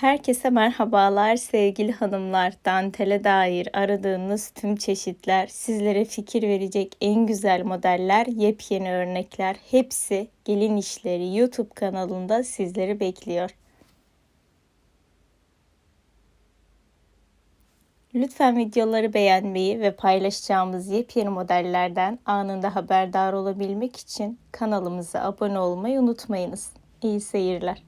Herkese merhabalar sevgili hanımlar. Dantele dair aradığınız tüm çeşitler, sizlere fikir verecek en güzel modeller, yepyeni örnekler hepsi Gelin İşleri YouTube kanalında sizleri bekliyor. Lütfen videoları beğenmeyi ve paylaşacağımız yepyeni modellerden anında haberdar olabilmek için kanalımıza abone olmayı unutmayınız. İyi seyirler.